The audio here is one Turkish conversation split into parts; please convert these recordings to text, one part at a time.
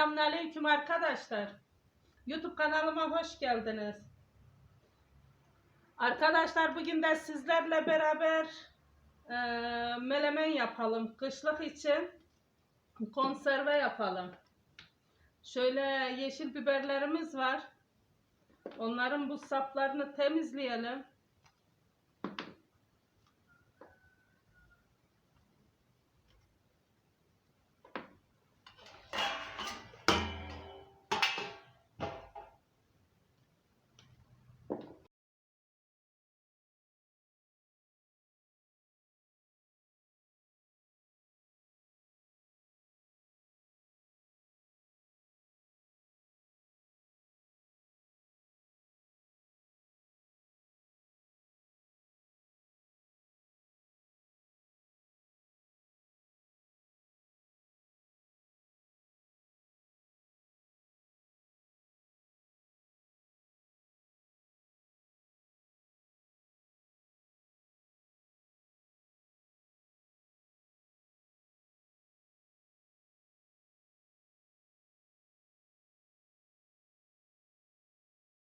Selamünaleyküm arkadaşlar. YouTube kanalıma hoş geldiniz. Arkadaşlar bugün de sizlerle beraber e, melemen yapalım. Kışlık için konserve yapalım. Şöyle yeşil biberlerimiz var. Onların bu saplarını temizleyelim.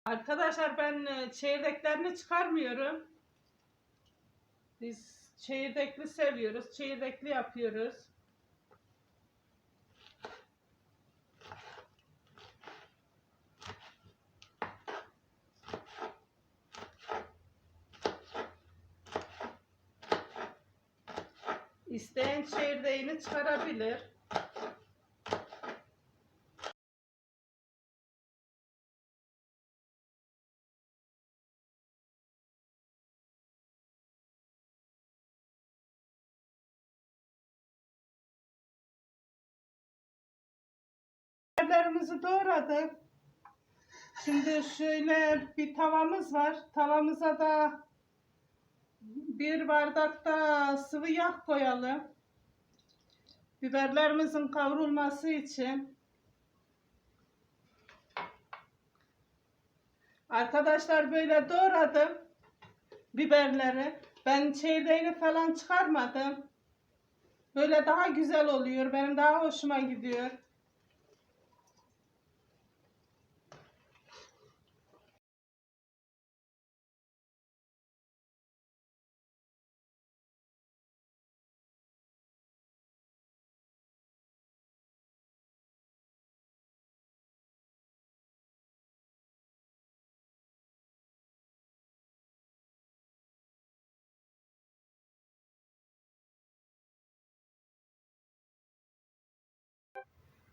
Arkadaşlar ben e, çeyirdeklerini çıkarmıyorum. Biz çeyirdekli seviyoruz. Çeyirdekli yapıyoruz. İsteyen çeyirdeğini çıkarabilir. Biberlerimizi doğradık. Şimdi şöyle bir tavamız var. Tavamıza da bir bardakta sıvı yağ koyalım. Biberlerimizin kavrulması için. Arkadaşlar böyle doğradım biberleri. Ben çeyreğini falan çıkarmadım. Böyle daha güzel oluyor. Benim daha hoşuma gidiyor.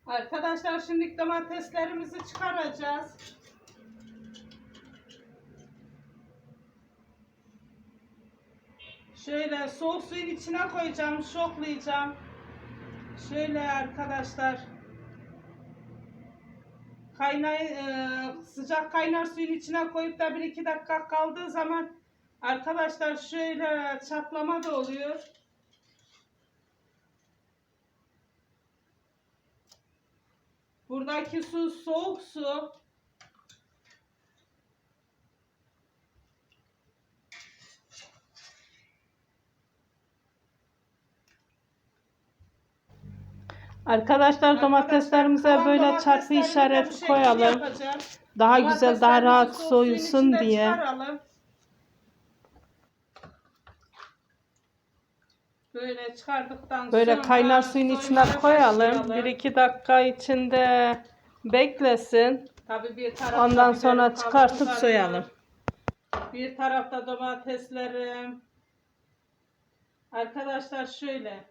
Arkadaşlar şimdi domateslerimizi çıkaracağız. Şöyle soğuk suyun içine koyacağım, şoklayacağım. Şöyle arkadaşlar. Kaynay, e, sıcak kaynar suyun içine koyup da 1-2 dakika kaldığı zaman arkadaşlar şöyle çatlama da oluyor. Buradaki su soğuk su. Arkadaşlar domateslerimize Kalan böyle çarpı domateslerimi de bu işaret şekilde koyalım. Daha güzel, daha rahat soyulsun diye. çıkaralım. Böyle çıkardıktan Böyle sonra kaynar suyun içine soymaya koyalım. başlayalım. 1-2 dakika içinde beklesin. Tabii bir tarafta Ondan sonra çıkartıp soyalım. Bir tarafta domateslerim. Arkadaşlar şöyle.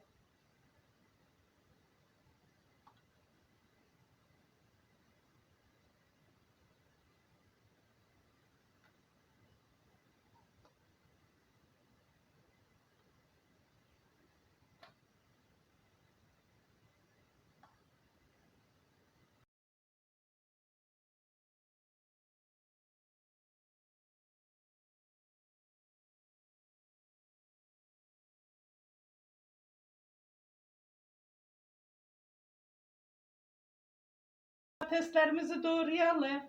Domateslerimizi doğrayalım.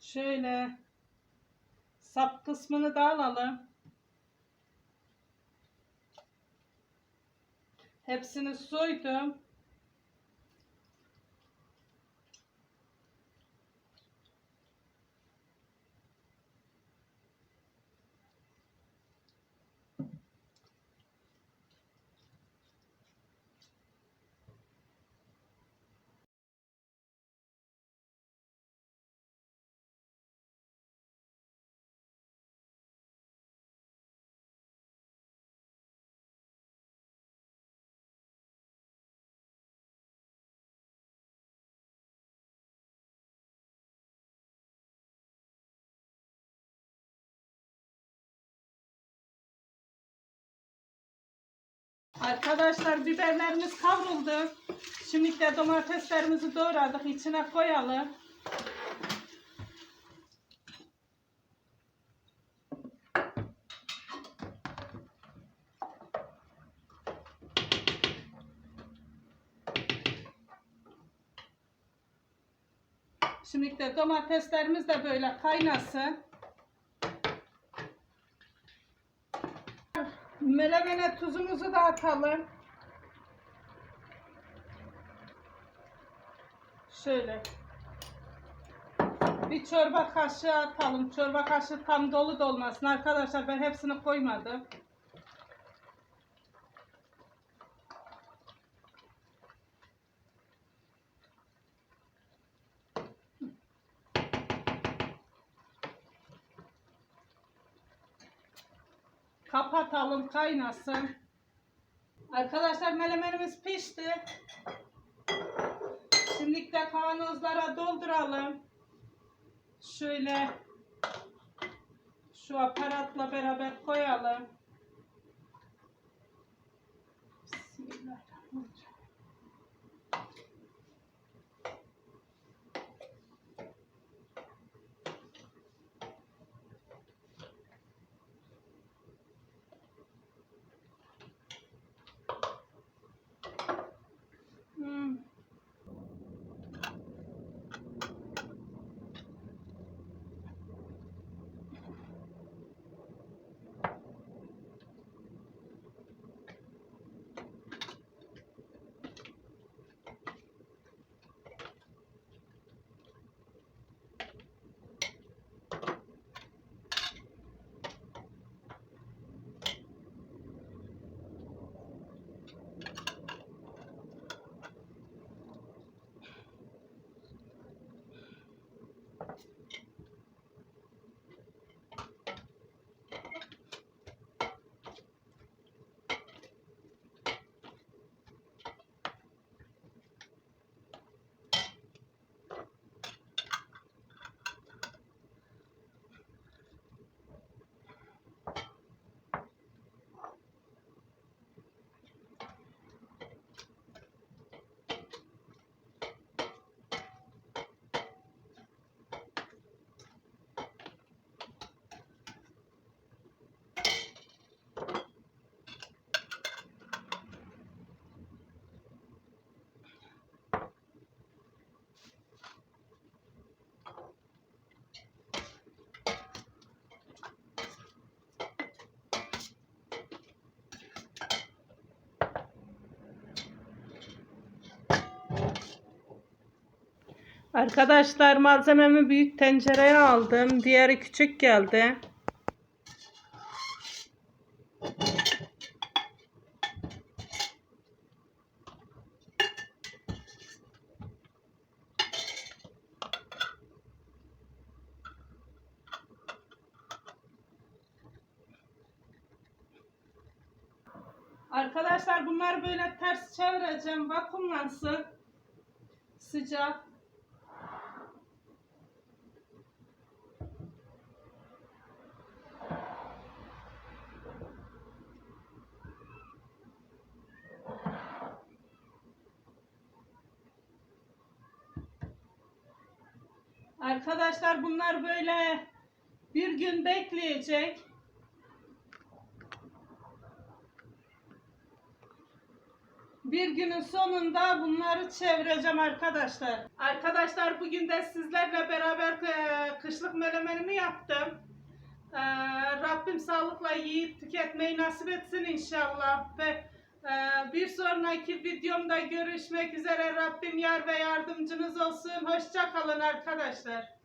Şöyle sap kısmını da alalım. Hepsini soydum. Arkadaşlar biberlerimiz kavruldu. Şimdi de domateslerimizi doğradık. içine koyalım. Şimdi de domateslerimiz de böyle kaynasın. Melemene tuzumuzu da atalım. Şöyle. Bir çorba kaşığı atalım. Çorba kaşığı tam dolu da olmasın arkadaşlar. Ben hepsini koymadım. Kapatalım kaynasın. Arkadaşlar melemenimiz pişti. Şimdi de kavanozlara dolduralım. Şöyle şu aparatla beraber koyalım. Bismillahirrahmanirrahim. Arkadaşlar malzememi büyük tencereye aldım. Diğeri küçük geldi. Arkadaşlar bunlar böyle ters çevireceğim. Vakumlansın. Sıcak. Arkadaşlar bunlar böyle bir gün bekleyecek. Bir günün sonunda bunları çevireceğim arkadaşlar. Arkadaşlar bugün de sizlerle beraber e, kışlık melemenimi yaptım. E, Rabbim sağlıkla yiyip tüketmeyi nasip etsin inşallah. Bir sonraki videomda görüşmek üzere. Rabbim yar ve yardımcınız olsun. Hoşça kalın arkadaşlar.